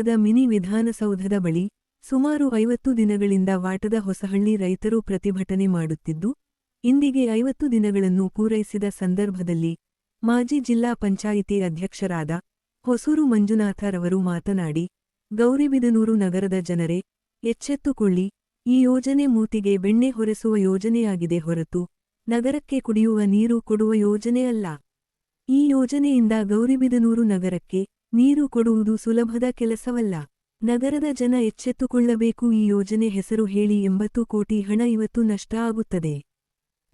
ನಗರದ ಮಿನಿ ವಿಧಾನಸೌಧದ ಬಳಿ ಸುಮಾರು ಐವತ್ತು ದಿನಗಳಿಂದ ವಾಟದ ಹೊಸಹಳ್ಳಿ ರೈತರು ಪ್ರತಿಭಟನೆ ಮಾಡುತ್ತಿದ್ದು, ಇಂದಿಗೆ ಐವತ್ತು ದಿನಗಳನ್ನು ಪೂರೈಸಿದ ಸಂದರ್ಭದಲ್ಲಿ ಮಾಜಿ ಜಿಲ್ಲಾ ಪಂಚಾಯಿತಿ ಅಧ್ಯಕ್ಷರಾದ ಹೊಸೂರು ಮಂಜುನಾಥರವರು ಮಾತನಾಡಿ, ಗೌರಿಬಿದನೂರು ನಗರದ ಜನರೇ, ಎಚ್ಚೆತ್ತುಕೊಳ್ಳಿ, ಈ ಯೋಜನೆ ಮೂತಿಗೆ ಬೆಣ್ಣೆ ಹೊರೆಸುವ ಯೋಜನೆಯಾಗಿದೆ ಹೊರತು ನಗರಕ್ಕೆ ಕುಡಿಯುವ ನೀರು ಕೊಡುವ ಯೋಜನೆಯಲ್ಲ. ಈ ಯೋಜನೆಯಿಂದ ಗೌರಿಬಿದನೂರು ನಗರಕ್ಕೆ ನೀರು ಕೊಡುವುದು ಸುಲಭದ ಕೆಲಸವಲ್ಲ. ನಗರದ ಜನ ಎಚ್ಚೆತ್ತುಕೊಳ್ಳಬೇಕು ಈ ಯೋಜನೆ ಹೆಸರು ಹೇಳಿ ಎಂಬತ್ತು ಕೋಟಿ ಹಣ ಇವತ್ತು ನಷ್ಟ ಆಗುತ್ತದೆ.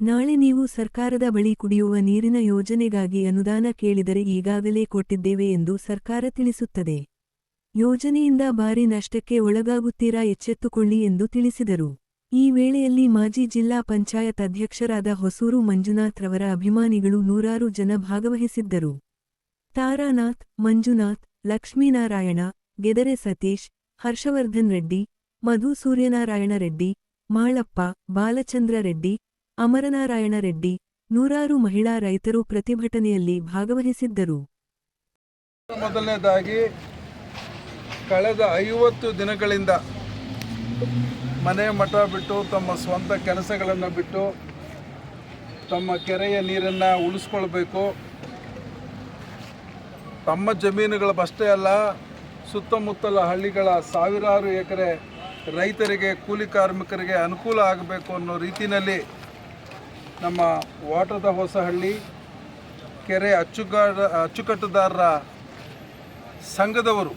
ನಾಳೆ ನೀವು ಸರ್ಕಾರದ ಬಳಿ ಕುಡಿಯುವ ನೀರಿನ ಯೋಜನೆಗಾಗಿ ಅನುದಾನ ಕೇಳಿದರೆ ಈಗಾಗಲೇ ಕೊಟ್ಟಿದ್ದೇವೆ ಎಂದು ಸರ್ಕಾರ ತಿಳಿಸುತ್ತದೆ. ಯೋಜನೆಯಿಂದ ಭಾರಿ ನಷ್ಟಕ್ಕೆ ಒಳಗಾಗುತ್ತೀರಾ ಎಚ್ಚೆತ್ತುಕೊಳ್ಳಿ ಎಂದು ತಿಳಿಸಿದರು. ಈ ವೇಳೆಯಲ್ಲಿ ಮಾಜಿ ಜಿಲ್ಲಾ ಪಂಚಾಯತ್ ಅಧ್ಯಕ್ಷರಾದ ಹೊಸೂರು ಮಂಜುನಾಥ್ ರವರ ಅಭಿಮಾನಿಗಳು ನೂರಾರು ಜನ ಭಾಗವಹಿಸಿದ್ದರು. ತಾರಾನಾಥ್, ಮಂಜುನಾಥ್, ಲಕ್ಷ್ಮೀನಾರಾಯಣ, ಗೆದರೆ ಸತೀಶ್, ಹರ್ಷವರ್ಧನ್ ರೆಡ್ಡಿ, ಮಧು ಸೂರ್ಯನಾರಾಯಣ ರೆಡ್ಡಿ, ಮಾಳಪ್ಪ, ಬಾಲಚಂದ್ರ ರೆಡ್ಡಿ, ಅಮರನಾರಾಯಣ ರೆಡ್ಡಿ, ನೂರಾರು ಮಹಿಳಾ ರೈತರು ಪ್ರತಿಭಟನೆಯಲ್ಲಿ ಭಾಗವಹಿಸಿದ್ದರು. ಮೊದಲನೇದಾಗಿ ಕಳೆದ ಐವತ್ತು ದಿನಗಳಿಂದ ಮನೆ ಮಠ ಬಿಟ್ಟು ತಮ್ಮ ಸ್ವಂತ ಕೆಲಸಗಳನ್ನು ಬಿಟ್ಟು ತಮ್ಮ ಕೆರೆಯ ನೀರನ್ನು ಉಳಿಸ್ಕೊಳ್ಬೇಕು. ತಮ್ಮ ಜಮೀನುಗಳಷ್ಟೇ ಅಲ್ಲ, ಸುತ್ತಮುತ್ತಲ ಹಳ್ಳಿಗಳ ಸಾವಿರಾರು ಎಕರೆ ರೈತರಿಗೆ, ಕೂಲಿ ಕಾರ್ಮಿಕರಿಗೆ ಅನುಕೂಲ ಆಗಬೇಕು ಅನ್ನೋ ರೀತಿಯಲ್ಲಿ ನಮ್ಮ ವಾಟದ ಹೊಸಹಳ್ಳಿ ಕೆರೆ ಅಚ್ಚುಗಾಡ ಅಚ್ಚುಕಟ್ಟುದಾರರ ಸಂಘದವರು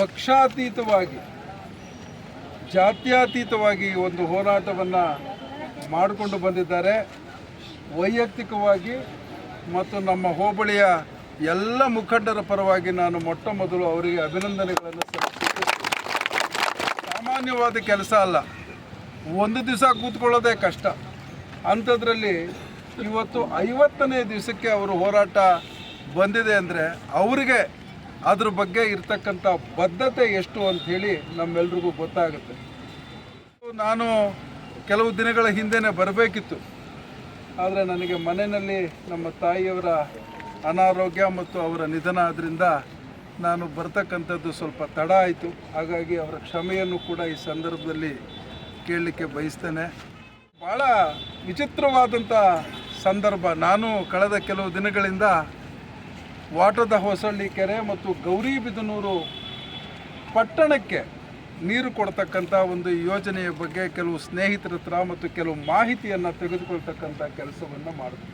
ಪಕ್ಷಾತೀತವಾಗಿ, ಜಾತ್ಯತೀತವಾಗಿ ಒಂದು ಹೋರಾಟವನ್ನು ಮಾಡಿಕೊಂಡು ಬಂದಿದ್ದಾರೆ. ವೈಯಕ್ತಿಕವಾಗಿ ಮತ್ತು ನಮ್ಮ ಹೋಬಳಿಯ ಎಲ್ಲ ಮುಖಂಡರ ಪರವಾಗಿ ನಾನು ಮೊಟ್ಟ ಮೊದಲು ಅವರಿಗೆ ಅಭಿನಂದನೆಗಳನ್ನು ಸಾಮಾನ್ಯವಾದ ಕೆಲಸ ಅಲ್ಲ. ಒಂದು ದಿವಸ ಕೂತ್ಕೊಳ್ಳೋದೇ ಕಷ್ಟ. ಅಂಥದ್ರಲ್ಲಿ ಇವತ್ತು ಐವತ್ತನೇ ದಿವಸಕ್ಕೆ ಅವರು ಹೋರಾಟ ಬಂದಿದೆ ಅಂದರೆ ಅವರಿಗೆ ಅದ್ರ ಬಗ್ಗೆ ಇರ್ತಕ್ಕಂಥ ಬದ್ಧತೆ ಎಷ್ಟು ಅಂಥೇಳಿ ನಮ್ಮೆಲ್ರಿಗೂ ಗೊತ್ತಾಗುತ್ತೆ. ನಾನು ಕೆಲವು ದಿನಗಳ ಹಿಂದೆನೇ ಬರಬೇಕಿತ್ತು. ಆದರೆ ನನಗೆ ಮನೆಯಲ್ಲಿ ನಮ್ಮ ತಾಯಿಯವರ ಅನಾರೋಗ್ಯ ಮತ್ತು ಅವರ ನಿಧನ ಆದ್ದರಿಂದ ನಾನು ಬರ್ತಕ್ಕಂಥದ್ದು ಸ್ವಲ್ಪ ತಡ ಆಯಿತು. ಹಾಗಾಗಿ ಅವರ ಕ್ಷಮೆಯನ್ನು ಕೂಡ ಈ ಸಂದರ್ಭದಲ್ಲಿ ಕೇಳಲಿಕ್ಕೆ ಬಯಸ್ತೇನೆ. ಭಾಳ ವಿಚಿತ್ರವಾದಂಥ ಸಂದರ್ಭ. ನಾನು ಕಳೆದ ಕೆಲವು ದಿನಗಳಿಂದ ವಾಟದ ಹೊಸಳ್ಳಿ ಕೆರೆ ಮತ್ತು ಗೌರಿಬಿದನೂರು ಪಟ್ಟಣಕ್ಕೆ ನೀರು ಕೊಡ್ತಕ್ಕಂಥ ಒಂದು ಯೋಜನೆಯ ಬಗ್ಗೆ ಕೆಲವು ಸ್ನೇಹಿತರ ಹತ್ರ ಮತ್ತು ಕೆಲವು ಮಾಹಿತಿಯನ್ನು ತೆಗೆದುಕೊಳ್ತಕ್ಕಂಥ ಕೆಲಸವನ್ನು ಮಾಡಿದೆ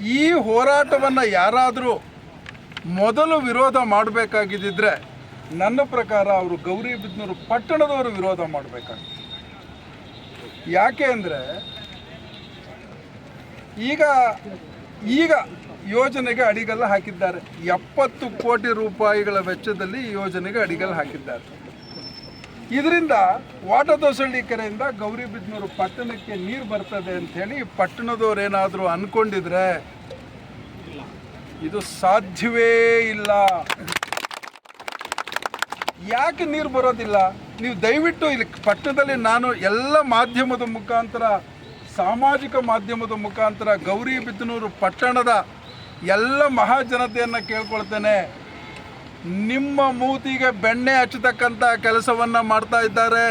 ಈ ಹೋರಾಟವನ್ನು ಯಾರಾದರೂ ಮೊದಲು ವಿರೋಧ ಮಾಡಬೇಕಾಗಿದ್ದರೆ ನನ್ನ ಪ್ರಕಾರ ಅವರು ಗೌರಿಬಿದನೂರು ಪಟ್ಟಣದವರು ವಿರೋಧ ಮಾಡಬೇಕಾಗ್ತದೆ ಯಾಕೆ ಅಂದರೆ ಈಗ ಈಗ ಯೋಜನೆಗೆ ಅಡಿಗಲ್ಲ ಹಾಕಿದ್ದಾರೆ. ಎಪ್ಪತ್ತು ಕೋಟಿ ರೂಪಾಯಿಗಳ ವೆಚ್ಚದಲ್ಲಿ ಯೋಜನೆಗೆ ಅಡಿಗಲ್ಲ ಹಾಕಿದ್ದಾರೆ. ಇದರಿಂದ ವಾಟದೊಸಳ್ಳಿ ಕೆರೆಯಿಂದ ಗೌರಿಬಿದನೂರು ಪಟ್ಟಣಕ್ಕೆ ನೀರು ಬರ್ತದೆ ಅಂಥೇಳಿ ಪಟ್ಟಣದವ್ರು ಏನಾದರೂ ಅಂದ್ಕೊಂಡಿದ್ರೆ ಇದು ಸಾಧ್ಯವೇ ಇಲ್ಲ. ಯಾಕೆ ನೀರು ಬರೋದಿಲ್ಲ? ನೀವು ದಯವಿಟ್ಟು ಇಲ್ಲಿ ಪಟ್ಟಣದಲ್ಲಿ ನಾನು ಎಲ್ಲ ಮಾಧ್ಯಮದ ಮುಖಾಂತರ, ಸಾಮಾಜಿಕ ಮಾಧ್ಯಮದ ಮುಖಾಂತರ ಗೌರಿಬಿದನೂರು ಪಟ್ಟಣದ ಎಲ್ಲ ಮಹಾಜನತೆಯನ್ನು ಕೇಳ್ಕೊಳ್ತೇನೆ. ನಿಮ್ಮ ಮೂತಿಗೆ ಬೆಣ್ಣೆ ಹಚ್ಚತಕ್ಕಂಥ ಕೆಲಸವನ್ನು ಮಾಡ್ತಾ ಇದ್ದಾರೆ.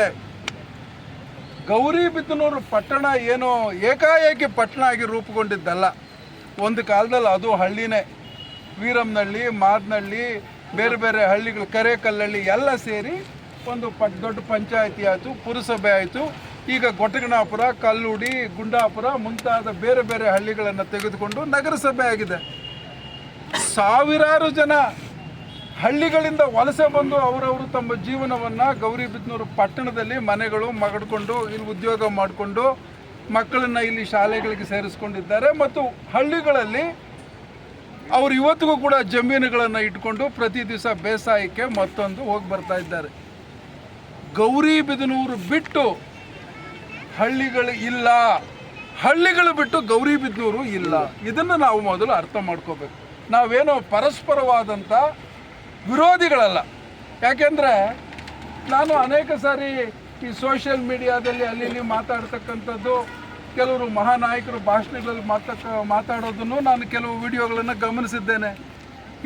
ಗೌರಿಬಿದನೂರು ಪಟ್ಟಣ ಏನು ಏಕಾಏಕಿ ಪಟ್ಟಣ ಆಗಿ ರೂಪುಗೊಂಡಿದ್ದಲ್ಲ. ಒಂದು ಕಾಲದಲ್ಲಿ ಅದು ಹಳ್ಳಿನೇ. ವೀರಮ್ನಹಳ್ಳಿ ಮಾದನಹಳ್ಳಿ ಬೇರೆ ಬೇರೆ ಹಳ್ಳಿಗಳು, ಕರೇಕಲ್ಲಳ್ಳಿ ಎಲ್ಲ ಸೇರಿ ಒಂದು ಪ ದೊಡ್ಡ ಪಂಚಾಯಿತಿ ಆಯಿತು, ಪುರಸಭೆ ಆಯಿತು. ಈಗ ಗೊಟಗಣಾಪುರ ಕಲ್ಲುಡಿ, ಗುಂಡಾಪುರ ಮುಂತಾದ ಬೇರೆ ಬೇರೆ ಹಳ್ಳಿಗಳನ್ನು ತೆಗೆದುಕೊಂಡು ನಗರಸಭೆ ಆಗಿದೆ. ಸಾವಿರಾರು ಜನ ಹಳ್ಳಿಗಳಿಂದ ವಲಸೆ ಬಂದು ಅವರವರು ತಮ್ಮ ಜೀವನವನ್ನು ಗೌರಿಬಿದನೂರು ಪಟ್ಟಣದಲ್ಲಿ ಮನೆಗಳು, ಮಗಡ್ಕೊಂಡು ಇಲ್ಲಿ ಉದ್ಯೋಗ ಮಾಡಿಕೊಂಡು ಮಕ್ಕಳನ್ನು ಇಲ್ಲಿ ಶಾಲೆಗಳಿಗೆ ಸೇರಿಸ್ಕೊಂಡಿದ್ದಾರೆ ಮತ್ತು ಹಳ್ಳಿಗಳಲ್ಲಿ ಅವರು ಇವತ್ತಿಗೂ ಕೂಡ ಜಮೀನುಗಳನ್ನು ಇಟ್ಕೊಂಡು ಪ್ರತಿ ದಿವಸ ಬೇಸಾಯಕ್ಕೆ ಮತ್ತೊಂದು ಹೋಗಿ ಬರ್ತಾ ಇದ್ದಾರೆ. ಗೌರಿಬಿದನೂರು ಬಿಟ್ಟು ಹಳ್ಳಿಗಳು ಇಲ್ಲ. ಹಳ್ಳಿಗಳು ಬಿಟ್ಟು ಗೌರಿಬಿದನೂರು ಇಲ್ಲ. ಇದನ್ನು ನಾವು ಮೊದಲು ಅರ್ಥ ಮಾಡ್ಕೋಬೇಕು. ನಾವೇನೋ ಪರಸ್ಪರವಾದಂಥ ವಿರೋಧಿಗಳಲ್ಲ. ಯಾಕೆಂದರೆ ನಾನು ಅನೇಕ ಸಾರಿ ಈ ಸೋಷಿಯಲ್ ಮೀಡಿಯಾದಲ್ಲಿ ಅಲ್ಲಿ ನೀವು ಮಾತಾಡ್ತಕ್ಕಂಥದ್ದು, ಕೆಲವರು ಮಹಾನಾಯಕರು ಭಾಷಣಗಳಲ್ಲಿ ಮಾತಕ್ಕ ಮಾತಾಡೋದನ್ನು ನಾನು ಕೆಲವು ವಿಡಿಯೋಗಳನ್ನು ಗಮನಿಸಿದ್ದೇನೆ.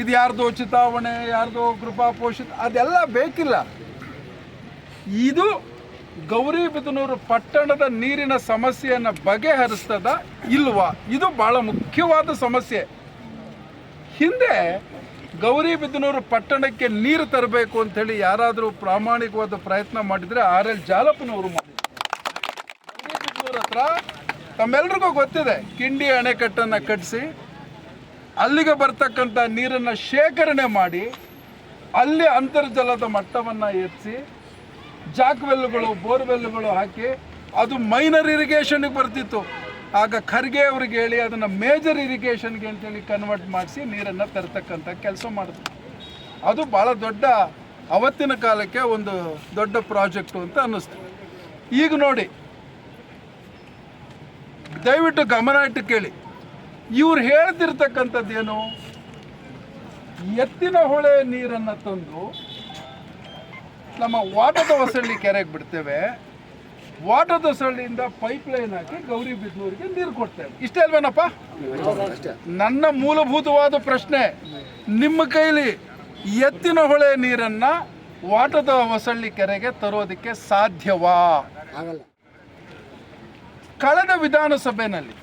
ಇದು ಯಾರ್ದೋ ಚಿತಾವಣೆ, ಯಾರ್ದೋ ಕೃಪಾ ಪೋಷಿತ, ಅದೆಲ್ಲ ಬೇಕಿಲ್ಲ. ಇದು ಗೌರಿಬಿದನೂರು ಪಟ್ಟಣದ ನೀರಿನ ಸಮಸ್ಯೆಯನ್ನು ಬಗೆಹರಿಸ್ತದ ಇಲ್ವಾ? ಇದು ಬಹಳ ಮುಖ್ಯವಾದ ಸಮಸ್ಯೆ. ಹಿಂದೆ ಗೌರಿಬಿದನೂರು ಪಟ್ಟಣಕ್ಕೆ ನೀರು ತರಬೇಕು ಅಂತೇಳಿ ಯಾರಾದರೂ ಪ್ರಾಮಾಣಿಕವಾದ ಪ್ರಯತ್ನ ಮಾಡಿದರೆ ಆರ್ ಎಲ್ ಜಾಲಪ್ಪನವರು ಮಾಡಿದ್ರು. ಗೌರಿಬಿದನೂರು ಹತ್ರ ತಮ್ಮೆಲ್ರಿಗೂ ಗೊತ್ತಿದೆ, ಕಿಂಡಿ ಅಣೆಕಟ್ಟನ್ನು ಕಟ್ಟಿಸಿ ಅಲ್ಲಿಗೆ ಬರ್ತಕ್ಕಂಥ ನೀರನ್ನು ಶೇಖರಣೆ ಮಾಡಿ, ಅಲ್ಲಿ ಅಂತರ್ಜಲದ ಮಟ್ಟವನ್ನು ಎತ್ತಿಸಿ ಜಾಕ್ವೆಲ್ಗಳು ಬೋರ್ವೆಲ್ಗಳು ಹಾಕಿ ಅದು ಮೈನರ್ ಇರಿಗೇಷನ್ಗೆ ಬರ್ತಿತ್ತು. ಆಗ ಖರ್ಗೆ ಅವ್ರಿಗೆ ಹೇಳಿ ಅದನ್ನು ಮೇಜರ್ ಇರಿಗೇಷನ್ಗೆ ಅಂತೇಳಿ ಕನ್ವರ್ಟ್ ಮಾಡಿಸಿ ನೀರನ್ನು ತರ್ತಕ್ಕಂಥ ಕೆಲಸ ಮಾಡಿದ್ರು ಅದು ಭಾಳ ದೊಡ್ಡ ಅವತ್ತಿನ ಕಾಲಕ್ಕೆ ಒಂದು ದೊಡ್ಡ ಪ್ರಾಜೆಕ್ಟು ಅಂತ ಅನ್ನಿಸ್ತು. ಈಗ ನೋಡಿ, ದಯವಿಟ್ಟು ಗಮನ ಇಟ್ಟು ಕೇಳಿ. ಇವ್ರು ಹೇಳ್ತಿರ್ತಕ್ಕಂಥದ್ದೇನು ಎತ್ತಿನ ಹೊಳೆ ನೀರನ್ನು ತಂದು ನಮ್ಮ ವಾಟದ ಹೊಸಳ್ಳಿ ಕೆರೆಗೆ ಬಿಡ್ತೇವೆ. ವಾಟದ ಹೊಸಳ್ಳಿಯಿಂದ ಪೈಪ್ ಲೈನ್ ಹಾಕಿ ಗೌರಿ ಬಿದ್ನೂರಿಗೆ ನೀರು ಕೊಡ್ತೇವೆ ಇಷ್ಟೇ ಅಲ್ವೇನಪ್ಪ? ನನ್ನ ಮೂಲಭೂತವಾದ ಪ್ರಶ್ನೆ ನಿಮ್ಮ ಕೈಲಿ ಎತ್ತಿನ ಹೊಳೆ ನೀರನ್ನ ವಾಟದ ಹೊಸಳ್ಳಿ ಕೆರೆಗೆ ತರೋದಕ್ಕೆ ಸಾಧ್ಯವಾ? ಆಗಲ್ಲ. ಕಳೆದ ವಿಧಾನಸಭೆಯಲ್ಲಿ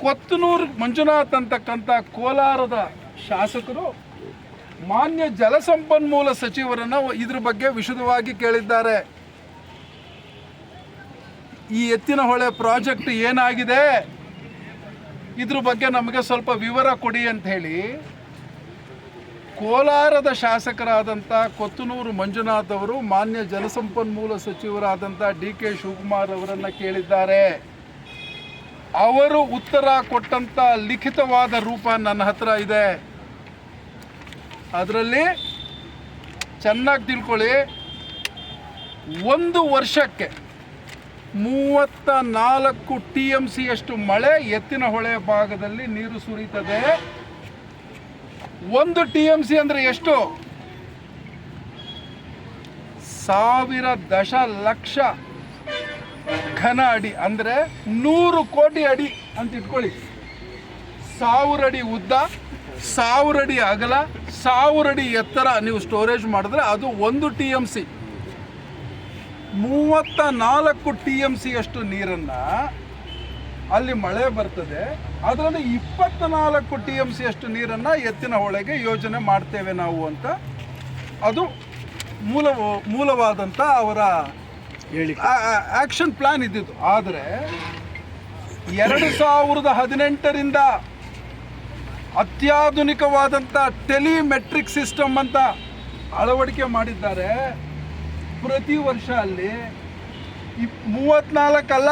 ಕೊತ್ತನೂರು ಮಂಜುನಾಥ್ ಅಂತಕ್ಕಂಥ ಕೋಲಾರದ ಶಾಸಕರು ಮಾನ್ಯ ಜಲಸಂಪನ್ಮೂಲ ಸಚಿವರನ್ನ ಇದ್ರ ಬಗ್ಗೆ ವಿಶದವಾಗಿ ಕೇಳಿದ್ದಾರೆ. ಈ ಎತ್ತಿನ ಹೊಳೆ ಪ್ರಾಜೆಕ್ಟ್ ಏನಾಗಿದೆ? ಇದ್ರ ಬಗ್ಗೆ ನಮಗೆ ಸ್ವಲ್ಪ ವಿವರ ಕೊಡಿ ಅಂತ ಹೇಳಿ. ಕೋಲಾರದ ಶಾಸಕರಾದಂಥ ಕೊತ್ತನೂರು ಮಂಜುನಾಥ್ ಅವರು, ಮಾನ್ಯ ಜಲಸಂಪನ್ಮೂಲ ಸಚಿವರಾದಂಥ ಡಿ ಕೆ ಶಿವಕುಮಾರ್ ಅವರನ್ನು ಕೇಳಿದ್ದಾರೆ. ಅವರು ಉತ್ತರ ಕೊಟ್ಟಂತ ಲಿಖಿತವಾದ ರೂಪ ನನ್ನ ಹತ್ರ ಇದೆ. ಅದರಲ್ಲಿ ಚೆನ್ನಾಗಿ ತಿಳ್ಕೊಳ್ಳಿ. ಒಂದು ವರ್ಷಕ್ಕೆ ಮೂವತ್ತ ನಾಲ್ಕು ಟಿ ಎಂ ಸಿಯಷ್ಟು ಮಳೆ ಎತ್ತಿನ ಹೊಳೆ ಭಾಗದಲ್ಲಿ ನೀರು ಸುರಿತದೆ. ಒಂದು ಟಿ ಎಂ ಸಿ ಅಂದರೆ ಎಷ್ಟು? ಸಾವಿರ ದಶಲಕ್ಷ ಘನ ಅಡಿ, ಅಂದರೆ ನೂರು ಕೋಟಿ ಅಡಿ ಅಂತ ಇಟ್ಕೊಳ್ಳಿ. ಸಾವಿರ ಅಡಿ ಉದ್ದ, ಸಾವಿರ ಅಡಿ ಅಗಲ, ಸಾವಿರ ಅಡಿ ಎತ್ತರ ನೀವು ಸ್ಟೋರೇಜ್ ಮಾಡಿದ್ರೆ ಅದು ಒಂದು ಟಿ ಎಂ ಸಿ. ಮೂವತ್ತ ನಾಲ್ಕು ಟಿ ಎಂ ಸಿ ಅಷ್ಟು ನೀರನ್ನು ಅಲ್ಲಿ ಮಳೆ ಬರ್ತದೆ. ಅದರಲ್ಲಿ ಇಪ್ಪತ್ತ ನಾಲ್ಕು ಟಿ ಎಂ ಸಿ ಅಷ್ಟು ನೀರನ್ನು ಎತ್ತಿನ ಹೊಳೆಗೆ ಯೋಜನೆ ಮಾಡ್ತೇವೆ ನಾವು ಅಂತ ಅದು ಮೂಲ ಮೂಲವಾದಂಥ ಅವರ ಹೇಳಿ ಆಕ್ಷನ್ ಪ್ಲಾನ್ ಇದ್ದಿದ್ದು. ಆದರೆ ಎರಡು ಸಾವಿರದ ಹದಿನೆಂಟರಿಂದ ಅತ್ಯಾಧುನಿಕವಾದಂಥ ಟೆಲಿಮೆಟ್ರಿಕ್ ಸಿಸ್ಟಮ್ ಅಂತ ಅಳವಡಿಕೆ ಮಾಡಿದ್ದಾರೆ. ಪ್ರತಿ ವರ್ಷ ಅಲ್ಲಿ ಇಪ್ ಮೂವತ್ನಾಲ್ಕಲ್ಲ,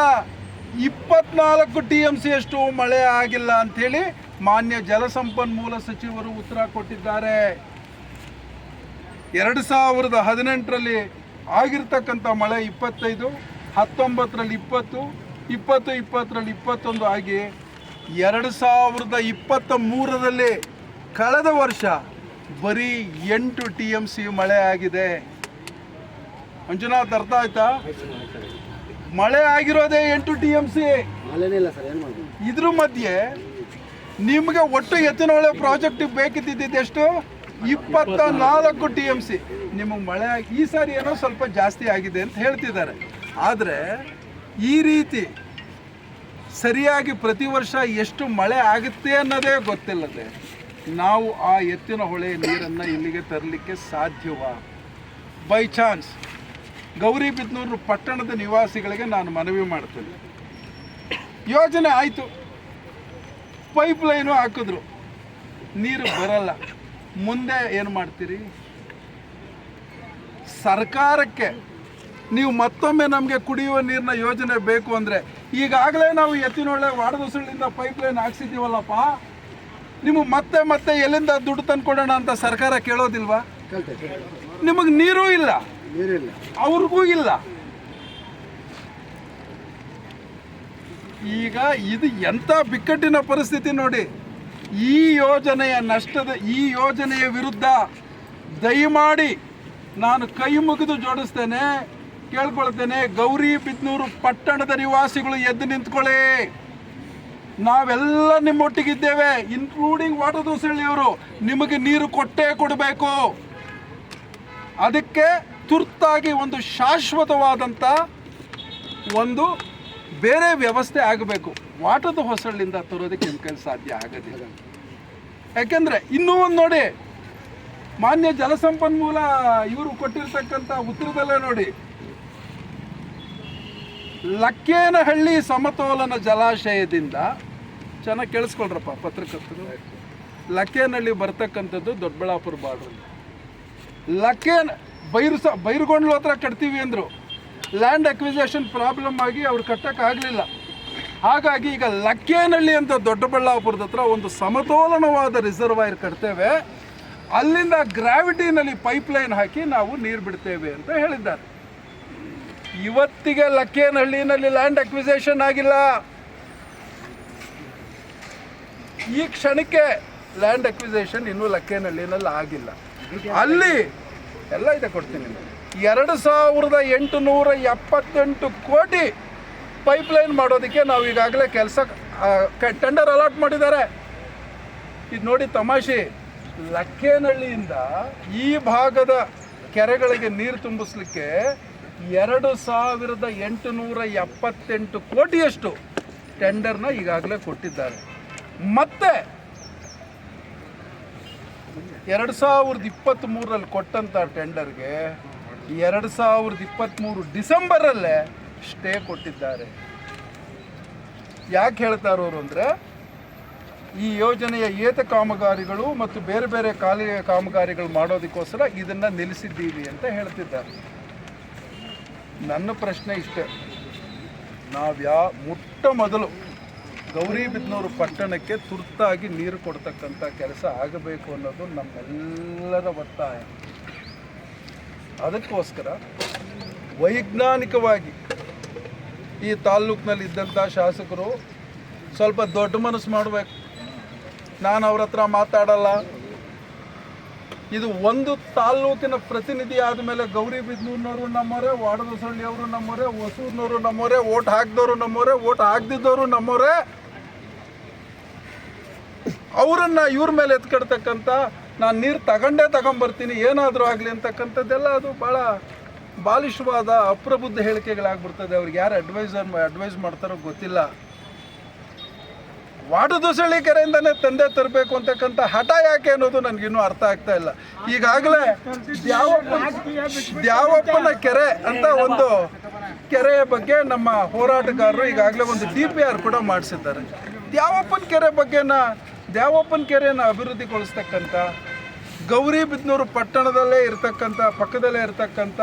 ಇಪ್ಪತ್ನಾಲ್ಕು ಟಿ ಎಂ ಸಿ ಅಷ್ಟು ಮಳೆ ಆಗಿಲ್ಲ ಅಂಥೇಳಿ ಮಾನ್ಯ ಜಲಸಂಪನ್ಮೂಲ ಸಚಿವರು ಉತ್ತರ ಕೊಟ್ಟಿದ್ದಾರೆ. ಎರಡು ಸಾವಿರದ ಹದಿನೆಂಟರಲ್ಲಿ ಆಗಿರ್ತಕ್ಕಂಥ ಮಳೆ ಇಪ್ಪತ್ತೈದು, ಹತ್ತೊಂಬತ್ತರಲ್ಲಿ ಇಪ್ಪತ್ತು ಇಪ್ಪತ್ತು ಇಪ್ಪತ್ತರಲ್ಲಿ ಇಪ್ಪತ್ತೊಂದು ಆಗಿ ಎರಡು ಸಾವಿರದ ಇಪ್ಪತ್ತ ಮೂರರಲ್ಲಿ ಕಳೆದ ವರ್ಷ ಬರೀ ಎಂಟು ಟಿ ಎಂ ಸಿ ಮಳೆ ಆಗಿದೆ. ಮಂಜುನಾಥ್ ಅರ್ಥ ಆಯ್ತಾ? ಮಳೆ ಆಗಿರೋದೇ ಎಂಟು ಟಿ ಎಂ ಸಿ. ಇದ್ರ ಮಧ್ಯೆ ನಿಮಗೆ ಒಟ್ಟು ಎತ್ತಿನೊಳೆ ಪ್ರಾಜೆಕ್ಟ್ ಬೇಕಿದ್ದಿದ್ದು ಎಷ್ಟು? ಇಪ್ಪತ್ತ ನಾಲ್ಕು ಟಿ ಎಂ ಸಿ. ನಿಮಗೆ ಮಳೆ ಆಗಿ ಈ ಸಾರಿ ಏನೋ ಸ್ವಲ್ಪ ಜಾಸ್ತಿ ಆಗಿದೆ ಅಂತ ಹೇಳ್ತಿದ್ದಾರೆ. ಆದರೆ ಈ ರೀತಿ ಸರಿಯಾಗಿ ಪ್ರತಿ ವರ್ಷ ಎಷ್ಟು ಮಳೆ ಆಗುತ್ತೆ ಅನ್ನೋದೇ ಗೊತ್ತಿಲ್ಲದೆ ನಾವು ಆ ಎತ್ತಿನ ಹೊಳೆ ನೀರನ್ನು ಇಲ್ಲಿಗೆ ತರಲಿಕ್ಕೆ ಸಾಧ್ಯವಾ? ಬೈ ಚಾನ್ಸ್ ಗೌರಿಬಿದನೂರು ಪಟ್ಟಣದ ನಿವಾಸಿಗಳಿಗೆ ನಾನು ಮನವಿ ಮಾಡ್ತೇನೆ. ಯೋಜನೆ ಆಯಿತು. ಪೈಪ್ ಲೈನು ಹಾಕಿದ್ರು. ನೀರು ಬರಲ್ಲ. ಮುಂದೆ ಏನು ಮಾಡ್ತೀರಿ? ಸರ್ಕಾರಕ್ಕೆ ನೀವು ಮತ್ತೊಮ್ಮೆ ನಮಗೆ ಕುಡಿಯುವ ನೀರಿನ ಯೋಜನೆ ಬೇಕು ಅಂದರೆ ಈಗಾಗಲೇ ನಾವು ಎತ್ತಿನೊಳ್ಳೆ ವಾಡದಸುಳಿಂದ ಪೈಪ್ ಲೈನ್ ಹಾಕ್ಸಿದ್ದೀವಲ್ಲಪ್ಪ. ನಿಮಗೆ ಮತ್ತೆ ಮತ್ತೆ ಎಲ್ಲಿಂದ ದುಡ್ಡು ತಂದುಕೊಡೋಣ ಅಂತ ಸರ್ಕಾರ ಕೇಳೋದಿಲ್ವಾ? ನಿಮಗೆ ನೀರೂ ಇಲ್ಲ. ಅವ್ರಿಗೂ ಇಲ್ಲ. ಈಗ ಇದು ಎಂಥ ಬಿಕ್ಕಟ್ಟಿನ ಪರಿಸ್ಥಿತಿ ನೋಡಿ. ಈ ಯೋಜನೆಯ ನಷ್ಟದ, ಈ ಯೋಜನೆಯ ವಿರುದ್ಧ ದಯಮಾಡಿ ನಾನು ಕೈ ಮುಗಿದು ಜೋಡಿಸ್ತೇನೆ, ಕೇಳ್ಕೊಳ್ತೇನೆ. ಗೌರಿ ಬಿದ್ನೂರು ಪಟ್ಟಣದ ನಿವಾಸಿಗಳು ಎದ್ದು ನಿಂತ್ಕೊಳ್ಳಿ. ನಾವೆಲ್ಲ ನಿಮ್ಮೊಟ್ಟಿಗಿದ್ದೇವೆ ಇನ್ಕ್ಲೂಡಿಂಗ್ ವಾಟರ್ ದೋಸಳ್ಳಿಯವರು ನಿಮಗೆ ನೀರು ಕೊಟ್ಟೇ ಕೊಡಬೇಕು. ಅದಕ್ಕೆ ತುರ್ತಾಗಿ ಒಂದು ಶಾಶ್ವತವಾದಂಥ ಒಂದು ಬೇರೆ ವ್ಯವಸ್ಥೆ ಆಗಬೇಕು. ವಾಟದ ಹೊಸಳಿಂದ ತರೋದಕ್ಕೆ ನಿಮ್ಮ ಕೈಲಿ ಸಾಧ್ಯ ಆಗೋದಿಲ್ಲ ಯಾಕೆಂದರೆ ಇನ್ನೂ ಒಂದು ನೋಡಿ, ಮಾನ್ಯ ಜಲಸಂಪನ್ಮೂಲ ಇವರು ಕೊಟ್ಟಿರ್ತಕ್ಕಂಥ ಉತ್ತರದಲ್ಲೇ ನೋಡಿ, ಲಕ್ಕೇನಹಳ್ಳಿ ಸಮತೋಲನ ಜಲಾಶಯದಿಂದ ಚೆನ್ನಾಗಿ ಕೇಳಿಸ್ಕೊಳ್ರಪ್ಪ ಪತ್ರಕರ್ತರು. ಲಕ್ಕೇನಹಳ್ಳಿ ಬರ್ತಕ್ಕಂಥದ್ದು ದೊಡ್ಡಬಳ್ಳಾಪುರ ಬಾರ್ಡ್ರಲ್ಲಿ. ಲಕ್ಕೇನ್ ಬೈರು ಸ ಬೈರುಗೊಂಡ್ಲು ಹತ್ರ ಕಟ್ತೀವಿ ಅಂದರು. ಲ್ಯಾಂಡ್ ಅಕ್ವಿಸೇಷನ್ ಪ್ರಾಬ್ಲಮ್ ಆಗಿ ಅವ್ರು ಕಟ್ಟೋಕ್ಕಾಗಲಿಲ್ಲ ಹಾಗಾಗಿ ಈಗ ಲಕ್ಕೇನಹಳ್ಳಿ ಅಂತ ದೊಡ್ಡಬಳ್ಳಾಪುರದ ಹತ್ರ ಒಂದು ಸಮತೋಲನವಾದ ರಿಸರ್ವಾಯರ್ ಕಟ್ತೇವೆ. ಅಲ್ಲಿಂದ ಗ್ರಾವಿಟಿನಲ್ಲಿ ಪೈಪ್ಲೈನ್ ಹಾಕಿ ನಾವು ನೀರು ಬಿಡ್ತೇವೆ ಅಂತ ಹೇಳಿದ್ದಾರೆ. ಇವತ್ತಿಗೆ ಲಕ್ಕೇನಹಳ್ಳಿನಲ್ಲಿ ಲ್ಯಾಂಡ್ ಅಕ್ವಿಸೇಷನ್ ಆಗಿಲ್ಲ. ಈ ಕ್ಷಣಕ್ಕೆ ಲ್ಯಾಂಡ್ ಅಕ್ವಿಸೇಷನ್ ಇನ್ನೂ ಲಕ್ಕೇನಹಳ್ಳಿನಲ್ಲಿ ಆಗಿಲ್ಲ. ಅಲ್ಲಿ ಎಲ್ಲ ಇದೆ ಕೊಡ್ತೀನಿ ಎರಡು ಸಾವಿರದ ಎಂಟು ನೂರ ಎಪ್ಪತ್ತೆಂಟು ಕೋಟಿ ಪೈಪ್ಲೈನ್ ಮಾಡೋದಕ್ಕೆ ನಾವು ಈಗಾಗಲೇ ಕೆಲಸ ಟೆಂಡರ್ ಅಲಾಟ್ ಮಾಡಿದ್ದಾರೆ. ಇದು ನೋಡಿ ತಮಾಷೆ, ಲಕ್ಕೇನಹಳ್ಳಿಯಿಂದ ಈ ಭಾಗದ ಕೆರೆಗಳಿಗೆ ನೀರು ತುಂಬಿಸ್ಲಿಕ್ಕೆ ಎರಡು ಸಾವಿರದ ಎಂಟುನೂರ ಎಪ್ಪತ್ತೆಂಟು ಕೋಟಿಯಷ್ಟು ಟೆಂಡರ್ನ ಈಗಾಗಲೇ ಕೊಟ್ಟಿದ್ದಾರೆ. ಮತ್ತೆ ಎರಡು ಸಾವಿರದ ಇಪ್ಪತ್ತ್ಮೂರಲ್ಲಿ ಕೊಟ್ಟಂಥ ಟೆಂಡರ್ಗೆ ಎರಡು ಸಾವಿರದ ಇಪ್ಪತ್ತ್ಮೂರು ಡಿಸೆಂಬರಲ್ಲೇ ಸ್ಟೇ ಕೊಟ್ಟಿದ್ದಾರೆ. ಯಾಕೆ ಹೇಳ್ತಾ ಇರೋರು ಅಂದರೆ, ಈ ಯೋಜನೆಯ ಏತ ಕಾಮಗಾರಿಗಳು ಮತ್ತು ಬೇರೆ ಬೇರೆ ಕಾಲಿ ಕಾಮಗಾರಿಗಳು ಮಾಡೋದಕ್ಕೋಸ್ಕರ ಇದನ್ನು ನಿಲ್ಲಿಸಿದ್ದೀವಿ ಅಂತ ಹೇಳ್ತಿದ್ದಾರೆ. ನನ್ನ ಪ್ರಶ್ನೆ ಇಷ್ಟೇ. ನಾವ್ಯಾ, ಮೊಟ್ಟ ಮೊದಲು ಗೌರಿಬಿದನೂರು ಪಟ್ಟಣಕ್ಕೆ ತುರ್ತಾಗಿ ನೀರು ಕೊಡ್ತಕ್ಕಂಥ ಕೆಲಸ ಆಗಬೇಕು ಅನ್ನೋದು ನಮ್ಮೆಲ್ಲರ ಒತ್ತಾಯ. ಅದಕ್ಕೋಸ್ಕರ ವೈಜ್ಞಾನಿಕವಾಗಿ ಈ ತಾಲ್ಲೂಕಿನಲ್ಲಿ ಇದ್ದಂಥ ಶಾಸಕರು ಸ್ವಲ್ಪ ದೊಡ್ಡ ಮನಸ್ಸು ಮಾಡಬೇಕು. ನಾನು ಅವ್ರ ಹತ್ರ ಮಾತಾಡಲ್ಲ. ಇದು ಒಂದು ತಾಲ್ಲೂಕಿನ ಪ್ರತಿನಿಧಿ ಆದಮೇಲೆ ಗೌರಿಬಿದನೂರಿನವರು ನಮ್ಮವರೇ ವಾಡದಸಳ್ಳಿಯವರು ನಮ್ಮವರೇ ಹೊಸೂರಿನವರು ನಮ್ಮವರೇ ಓಟ್ ಹಾಕಿದವರು ನಮ್ಮವರೇ ಓಟ್ ಹಾಕ್ದಿದ್ದವರು ನಮ್ಮವರೇ ಅವರನ್ನು ಇವ್ರ ಮೇಲೆ ಎತ್ಕಡ್ತಕ್ಕಂಥ ನಾನು ನೀರು ತಗೊಂಡೇ ತಗೊಂಬರ್ತೀನಿ, ಏನಾದರೂ ಆಗಲಿ ಅಂತಕ್ಕಂಥದ್ದೆಲ್ಲ ಅದು ಭಾಳ ಬಾಲಿಷವಾದ ಅಪ್ರಬುದ್ಧ ಹೇಳಿಕೆಗಳಾಗ್ಬಿಡ್ತದೆ. ಅವ್ರಿಗೆ ಯಾರು ಅಡ್ವೈಸರ್ ಅಡ್ವೈಸ್ ಮಾಡ್ತಾರೋ ಗೊತ್ತಿಲ್ಲ. ವಾಟದೊಸಳ್ಳಿ ಕೆರೆಯಿಂದನೇ ತಂದೆ ತರಬೇಕು ಅಂತಕ್ಕಂಥ ಹಠ ಯಾಕೆ ಅನ್ನೋದು ನನಗಿನ್ನೂ ಅರ್ಥ ಆಗ್ತಾ ಇಲ್ಲ. ಈಗಾಗಲೇ ದ್ಯಾವಪ್ಪನ ದ್ಯಾವಪ್ಪನ ಕೆರೆ ಅಂತ ಒಂದು ಕೆರೆಯ ಬಗ್ಗೆ ನಮ್ಮ ಹೋರಾಟಗಾರರು ಈಗಾಗಲೇ ಒಂದು ಡಿ ಪಿ ಆರ್ ಕೂಡ ಮಾಡಿಸಿದ್ದಾರೆ. ದ್ಯಾವಪ್ಪನ ಕೆರೆ ಬಗ್ಗೆನ, ದ್ಯಾವಪ್ಪನ ಕೆರೆಯನ್ನು ಅಭಿವೃದ್ಧಿಗೊಳಿಸ್ತಕ್ಕಂಥ ಗೌರಿಬಿದನೂರು ಪಟ್ಟಣದಲ್ಲೇ ಇರತಕ್ಕಂಥ, ಪಕ್ಕದಲ್ಲೇ ಇರತಕ್ಕಂಥ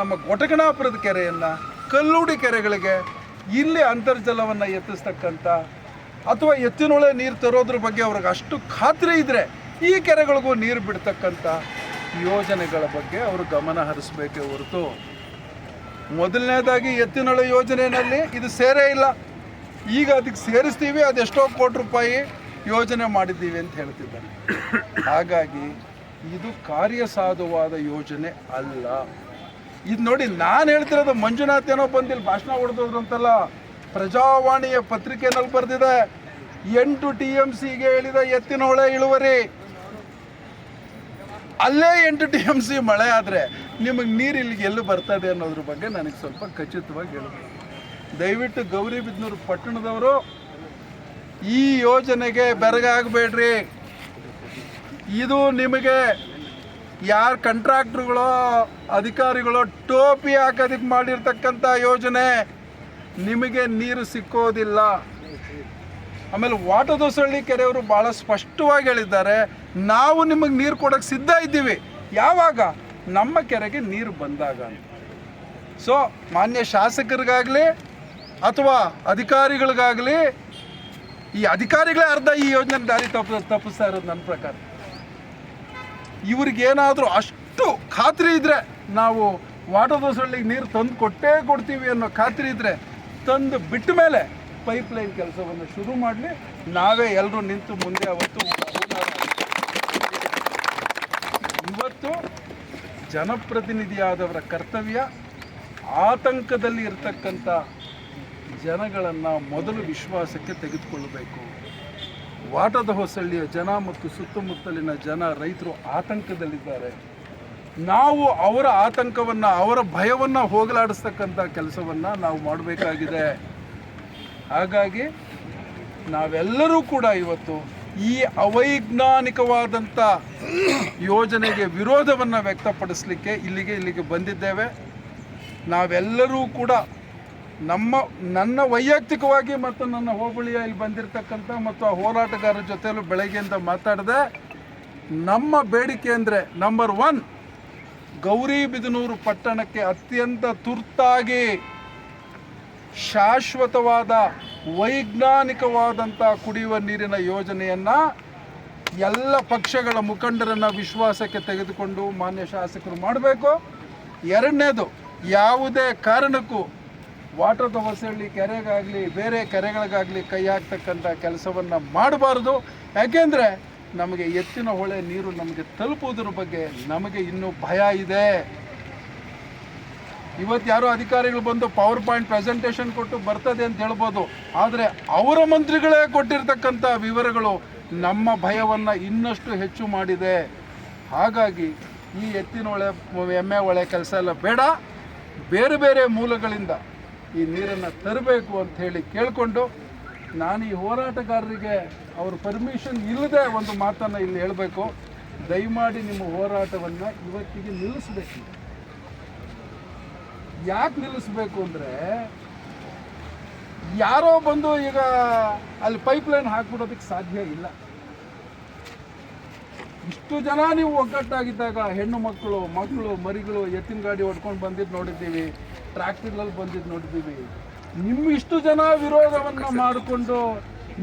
ನಮ್ಮ ಗೊಟಗಣಾಪುರದ ಕೆರೆಯನ್ನು, ಕಲ್ಲುಡಿ ಕೆರೆಗಳಿಗೆ ಇಲ್ಲಿ ಅಂತರ್ಜಲವನ್ನು ಎತ್ತಿಸ್ತಕ್ಕಂಥ ಅಥವಾ ಎತ್ತಿನೊಳೆ ನೀರು ತರೋದ್ರ ಬಗ್ಗೆ ಅವ್ರಿಗೆ ಅಷ್ಟು ಖಾತ್ರಿ ಇದ್ದರೆ ಈ ಕೆರೆಗಳಿಗೂ ನೀರು ಬಿಡ್ತಕ್ಕಂಥ ಯೋಜನೆಗಳ ಬಗ್ಗೆ ಅವರು ಗಮನ ಹರಿಸಬೇಕೇ ಹೊರತು. ಮೊದಲನೇದಾಗಿ ಎತ್ತಿನೊಳೆ ಯೋಜನೆಯಲ್ಲಿ ಇದು ಸೇರೇ ಇಲ್ಲ. ಈಗ ಅದಕ್ಕೆ ಸೇರಿಸ್ತೀವಿ ಅದೆಷ್ಟೋ ಕೋಟಿ ರೂಪಾಯಿ ಯೋಜನೆ ಮಾಡಿದ್ದೀವಿ ಅಂತ ಹೇಳ್ತಿದ್ದಾರೆ. ಹಾಗಾಗಿ ಇದು ಕಾರ್ಯಸಾಧುವಾದ ಯೋಜನೆ ಅಲ್ಲ. ಇದು ನೋಡಿ, ನಾನು ಹೇಳ್ತಿರೋದು ಮಂಜುನಾಥ್ ಏನೋ ಬಂದಿಲ್ಲ, ಭಾಷಣ ಹೊಡೆದ್ರು ಪ್ರಜಾವಾಣಿಯ ಪತ್ರಿಕೆಯಲ್ಲಿ ಬರೆದಿದೆ, ಎಂಟು ಟಿ ಎಂ ಸಿಗೆ ಹೇಳಿದ ಎತ್ತಿನ ಹೊಳೆ ಇಳುವರಿ. ಅಲ್ಲೇ ಎಂಟು ಟಿ ಎಂ ಸಿ ಮಳೆ ಆದರೆ ನಿಮಗೆ ನೀರು ಇಲ್ಲಿಗೆ ಎಲ್ಲಿ ಬರ್ತದೆ ಅನ್ನೋದ್ರ ಬಗ್ಗೆ ನನಗೆ ಸ್ವಲ್ಪ ಖಚಿತವಾಗಿ ಹೇಳಬೇಕು. ದಯವಿಟ್ಟು ಗೌರಿಬಿದನೂರು ಪಟ್ಟಣದವರು, ಈ ಯೋಜನೆಗೆ ಬೆರಗಾಗಬೇಡ್ರಿ. ಇದು ನಿಮಗೆ ಯಾರು ಕಂಟ್ರಾಕ್ಟ್ರುಗಳೋ ಅಧಿಕಾರಿಗಳೋ ಟೋಪಿ ಹಾಕೋದಕ್ಕೆ ಮಾಡಿರ್ತಕ್ಕಂಥ ಯೋಜನೆ. ನಿಮಗೆ ನೀರು ಸಿಕ್ಕೋದಿಲ್ಲ. ಆಮೇಲೆ ವಾಟದೊಸಳ್ಳಿ ಕೆರೆಯವರು ಭಾಳ ಸ್ಪಷ್ಟವಾಗಿ ಹೇಳಿದ್ದಾರೆ, ನಾವು ನಿಮಗೆ ನೀರು ಕೊಡೋಕ್ಕೆ ಸಿದ್ಧ ಇದ್ದೀವಿ. ಯಾವಾಗ? ನಮ್ಮ ಕೆರೆಗೆ ನೀರು ಬಂದಾಗ ಸೊ ಮಾನ್ಯ ಶಾಸಕರಿಗಾಗಲಿ ಅಥವಾ ಅಧಿಕಾರಿಗಳಿಗಾಗಲಿ, ಈ ಅಧಿಕಾರಿಗಳೇ ಅರ್ಧ ಈ ಯೋಜನೆ ದಾರಿ ತಪ್ಪ, ತಪ್ಪಿಸ್ತಾ ಇರೋದು ನನ್ನ ಪ್ರಕಾರ. ಇವ್ರಿಗೇನಾದರೂ ಅಷ್ಟು ಖಾತ್ರಿ ಇದ್ದರೆ ನಾವು ವಾಟರ್ ದೋಸಳ್ಳಿಗೆ ನೀರು ತಂದು ಕೊಟ್ಟೇ ಕೊಡ್ತೀವಿ ಅನ್ನೋ ಖಾತ್ರಿ ಇದ್ದರೆ ತಂದು ಬಿಟ್ಟ ಮೇಲೆ ಪೈಪ್ಲೈನ್ ಕೆಲಸವನ್ನು ಶುರು ಮಾಡಲಿ. ನಾವೇ ಎಲ್ಲರೂ ನಿಂತು ಮುಂದೆ ಅವತ್ತು ಇವತ್ತು ಜನಪ್ರತಿನಿಧಿಯಾದವರ ಕರ್ತವ್ಯ ಆತಂಕದಲ್ಲಿ ಇರತಕ್ಕಂಥ ಜನಗಳನ್ನು ಮೊದಲು ವಿಶ್ವಾಸಕ್ಕೆ ತೆಗೆದುಕೊಳ್ಳಬೇಕು. ವಾಟದ ಹೊಸಳ್ಳಿಯ ಜನ ಮತ್ತು ಸುತ್ತಮುತ್ತಲಿನ ಜನ, ರೈತರು ಆತಂಕದಲ್ಲಿದ್ದಾರೆ. ನಾವು ಅವರ ಆತಂಕವನ್ನು, ಅವರ ಭಯವನ್ನು ಹೋಗಲಾಡಿಸ್ತಕ್ಕಂಥ ಕೆಲಸವನ್ನು ನಾವು ಮಾಡಬೇಕಾಗಿದೆ. ಹಾಗಾಗಿ ನಾವೆಲ್ಲರೂ ಕೂಡ ಇವತ್ತು ಈ ಅವೈಜ್ಞಾನಿಕವಾದಂಥ ಯೋಜನೆಗೆ ವಿರೋಧವನ್ನು ವ್ಯಕ್ತಪಡಿಸಲಿಕ್ಕೆ ಇಲ್ಲಿಗೆ ಇಲ್ಲಿಗೆ ಬಂದಿದ್ದೇವೆ. ನಾವೆಲ್ಲರೂ ಕೂಡ ನಮ್ಮ, ನನ್ನ ವೈಯಕ್ತಿಕವಾಗಿ ಮತ್ತು ನನ್ನ ಹೋಬಳಿಯ ಇಲ್ಲಿ ಬಂದಿರತಕ್ಕಂಥ ಮತ್ತು ಆ ಹೋರಾಟಗಾರರ ಜೊತೆಲೂ ಬೆಳಗ್ಗೆಯಿಂದ ಮಾತಾಡಿದೆ ನಮ್ಮ ಬೇಡಿಕೆ ಅಂದರೆ ನಂಬರ್ ಒನ್ ಗೌರಿಬಿದನೂರು ಪಟ್ಟಣಕ್ಕೆ ಅತ್ಯಂತ ತುರ್ತಾಗಿ ಶಾಶ್ವತವಾದ ವೈಜ್ಞಾನಿಕವಾದಂಥ ಕುಡಿಯುವ ನೀರಿನ ಯೋಜನೆಯನ್ನು ಎಲ್ಲ ಪಕ್ಷಗಳ ಮುಖಂಡರನ್ನು ವಿಶ್ವಾಸಕ್ಕೆ ತೆಗೆದುಕೊಂಡು ಮಾನ್ಯ ಶಾಸಕರು ಮಾಡಬೇಕು. ಎರಡನೇದು, ಯಾವುದೇ ಕಾರಣಕ್ಕೂ ವಾಟರ್ ದವಸಳ್ಳಿ ಕೆರೆಗಾಗಲಿ, ಬೇರೆ ಕೆರೆಗಳಿಗಾಗಲಿ ಕೈ ಹಾಕ್ತಕ್ಕಂಥ ಕೆಲಸವನ್ನು ಮಾಡಬಾರ್ದು. ಯಾಕೆಂದರೆ ನಮಗೆ ಎತ್ತಿನ ಹೊಳೆ ನೀರು ನಮಗೆ ತಲುಪುವುದರ ಬಗ್ಗೆ ನಮಗೆ ಇನ್ನೂ ಭಯ ಇದೆ. ಇವತ್ತು ಯಾರೋ ಅಧಿಕಾರಿಗಳು ಬಂದು ಪವರ್ ಪಾಯಿಂಟ್ ಪ್ರೆಸೆಂಟೇಷನ್ ಕೊಟ್ಟು ಬರ್ತದೆ ಅಂತ ಹೇಳ್ಬೋದು. ಆದರೆ ಅವರ ಮಂತ್ರಿಗಳೇ ಕೊಟ್ಟಿರ್ತಕ್ಕಂಥ ವಿವರಗಳು ನಮ್ಮ ಭಯವನ್ನು ಇನ್ನಷ್ಟು ಹೆಚ್ಚು ಮಾಡಿದೆ. ಹಾಗಾಗಿ ಈ ಎತ್ತಿನ ಹೊಳೆ, ಎಮ್ಮೆ ಹೊಳೆ ಕೆಲಸ ಎಲ್ಲ ಬೇಡ. ಬೇರೆ ಬೇರೆ ಮೂಲಗಳಿಂದ ಈ ನೀರನ್ನು ತರಬೇಕು ಅಂತ ಹೇಳಿ ಕೇಳಿಕೊಂಡು ನಾನು ಈ ಹೋರಾಟಗಾರರಿಗೆ ಅವ್ರ ಪರ್ಮಿಷನ್ ಇಲ್ಲದೆ ಒಂದು ಮಾತನ್ನು ಇಲ್ಲಿ ಹೇಳಬೇಕು. ದಯಮಾಡಿ ನಿಮ್ಮ ಹೋರಾಟವನ್ನು ಇವತ್ತಿಗೆ ನಿಲ್ಲಿಸಬೇಕು. ಯಾಕೆ ನಿಲ್ಲಿಸಬೇಕು ಅಂದರೆ, ಯಾರೋ ಬಂದು ಈಗ ಅಲ್ಲಿ ಪೈಪ್ಲೈನ್ ಹಾಕ್ಬಿಡೋದಕ್ಕೆ ಸಾಧ್ಯ ಇಲ್ಲ. ಇಷ್ಟು ಜನ ನೀವು ಒಗ್ಗಟ್ಟಾಗಿದ್ದಾಗ ಹೆಣ್ಣು ಮಕ್ಕಳು ಮಕ್ಕಳು ಮರಿಗಳು ಎತ್ತಿನ ಗಾಡಿ ಹೊಡ್ಕೊಂಡು ಬಂದಿದ್ದು ನೋಡಿದ್ದೀವಿ ಟ್ರ್ಯಾಕ್ಟರ್ಗಳಲ್ಲಿ ಬಂದಿದ್ದು ನೋಡಿದ್ದೀವಿ. ನಿಮ್ಮ ಇಷ್ಟು ಜನ ವಿರೋಧವನ್ನು ಮಾಡಿಕೊಂಡು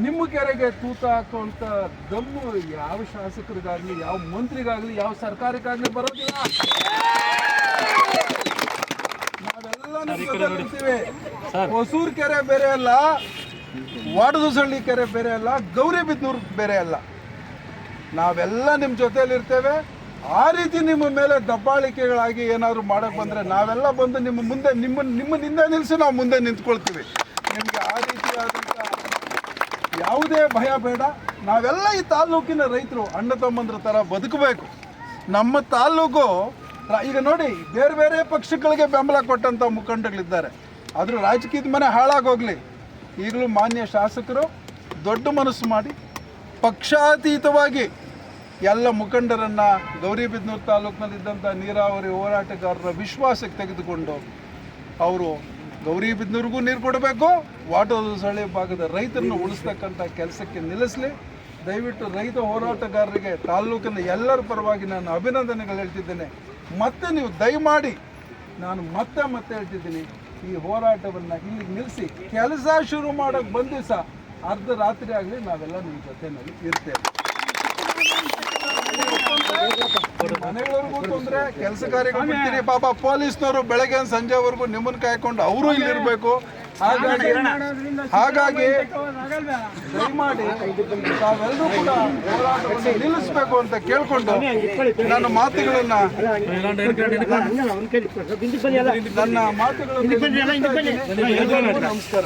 ನಿಮ್ಮ ಕೆರೆಗೆ ತೂತ ಹಾಕುವಂಥ ದಮ್ಮು ಯಾವ ಶಾಸಕರಿಗಾಗಲಿ ಯಾವ ಮಂತ್ರಿಗಾಗಲಿ ಯಾವ ಸರ್ಕಾರಕ್ಕಾಗಲಿ ಬರೋದಿಲ್ಲ. ನಾವೆಲ್ಲ ಇರ್ತೀವಿ ಹೊಸೂರು ಕೆರೆ ಬೇರೆ ಅಲ್ಲ ವಾಡದಸಳ್ಳಿ ಕೆರೆ ಬೇರೆ ಅಲ್ಲ ಗೌರಿಬಿದ್ನೂರು ಬೇರೆ ಅಲ್ಲ. ನಾವೆಲ್ಲ ನಿಮ್ಮ ಜೊತೆಯಲ್ಲಿರ್ತೇವೆ. ಇರ್ತೇವೆ ಆ ರೀತಿ ನಿಮ್ಮ ಮೇಲೆ ದಬ್ಬಾಳಿಕೆಗಳಾಗಿ ಏನಾದರೂ ಮಾಡಕ್ಕೆ ಬಂದರೆ ನಾವೆಲ್ಲ ಬಂದು ನಿಮ್ಮ ಮುಂದೆ, ನಿಮ್ಮ ನಿಮ್ಮ ಹಿಂದೆ ನಿಲ್ಲಿಸಿ ನಾವು ಮುಂದೆ ನಿಂತ್ಕೊಳ್ತೀವಿ. ನಿಮಗೆ ಆ ರೀತಿಯಾದಂಥ ಯಾವುದೇ ಭಯ ಬೇಡ. ನಾವೆಲ್ಲ ಈ ತಾಲ್ಲೂಕಿನ ರೈತರು ಅಣ್ಣ ತಮ್ಮಂದ್ರ ಥರ ಬದುಕಬೇಕು. ನಮ್ಮ ತಾಲ್ಲೂಕು, ಈಗ ನೋಡಿ, ಬೇರೆ ಬೇರೆ ಪಕ್ಷಗಳಿಗೆ ಬೆಂಬಲ ಕೊಟ್ಟಂಥ ಮುಖಂಡಗಳಿದ್ದಾರೆ. ಆದರೂ ರಾಜಕೀಯದ ಮನೆ ಹಾಳಾಗೋಗ್ಲಿ. ಈಗಲೂ ಮಾನ್ಯ ಶಾಸಕರು ದೊಡ್ಡ ಮನಸ್ಸು ಮಾಡಿ ಪಕ್ಷಾತೀತವಾಗಿ ಎಲ್ಲ ಮುಖಂಡರನ್ನು ಗೌರಿಬಿದನೂರು ತಾಲೂಕಿನಲ್ಲಿದ್ದಂಥ ನೀರಾವರಿ ಹೋರಾಟಗಾರರ ವಿಶ್ವಾಸಕ್ಕೆ ತೆಗೆದುಕೊಂಡು ಅವರು ಗೌರಿಬಿದನೂರಿಗೂ ನೀರು ಕೊಡಬೇಕು ವಾಟೋಸಳ್ಳಿ ಭಾಗದ ರೈತರನ್ನು ಉಳಿಸ್ತಕ್ಕಂಥ ಕೆಲಸಕ್ಕೆ ನಿಲ್ಲಿಸಲಿ. ದಯವಿಟ್ಟು ರೈತ ಹೋರಾಟಗಾರರಿಗೆ ತಾಲ್ಲೂಕಿನ ಎಲ್ಲರ ಪರವಾಗಿ ನಾನು ಅಭಿನಂದನೆಗಳು ಹೇಳ್ತಿದ್ದೇನೆ. ಮತ್ತೆ ನೀವು ದಯಮಾಡಿ ನಾನು ಮತ್ತೆ ಮತ್ತೆ ಹೇಳ್ತಿದ್ದೀನಿ, ಈ ಹೋರಾಟವನ್ನು ಇಲ್ಲಿಗೆ ನಿಲ್ಲಿಸಿ. ಕೆಲಸ ಶುರು ಮಾಡೋಕ್ಕೆ ಬಂದಿಸ ಅರ್ಧ ರಾತ್ರಿ ಆಗಲಿ ನಾವೆಲ್ಲ ನಿಮ್ಮ ಜೊತೆಯಲ್ಲಿ ಇರ್ತೇವೆ. ಮನೆಗಳವರೆಗೂ ತೊಂದರೆ, ಕೆಲಸ ಕಾರ್ಯಗಳು ಬಿಡ್ತೀರಿ ಪಾಪ ಪೊಲೀಸ್ನವರು ಬೆಳಗ್ಗೆ ಸಂಜೆವರೆಗೂ ನಿಮ್ಮನ್ನ ಕಾಯ್ಕೊಂಡು ಅವರು ಇಲ್ಲಿರ್ಬೇಕು ಹಾಗಾಗಿ ಹಾಗಾಗಿ ದಯಮಾಡಿ ತಾವೆಲ್ಲರೂ ಕೂಡ ಹೋರಾಟವನ್ನು ನಿಲ್ಲಿಸಬೇಕು ಅಂತ ಕೇಳ್ಕೊಂಡು ನನ್ನ ಮಾತುಗಳನ್ನ ನನ್ನ ಮಾತುಗಳನ್ನು ನಮಸ್ಕಾರ.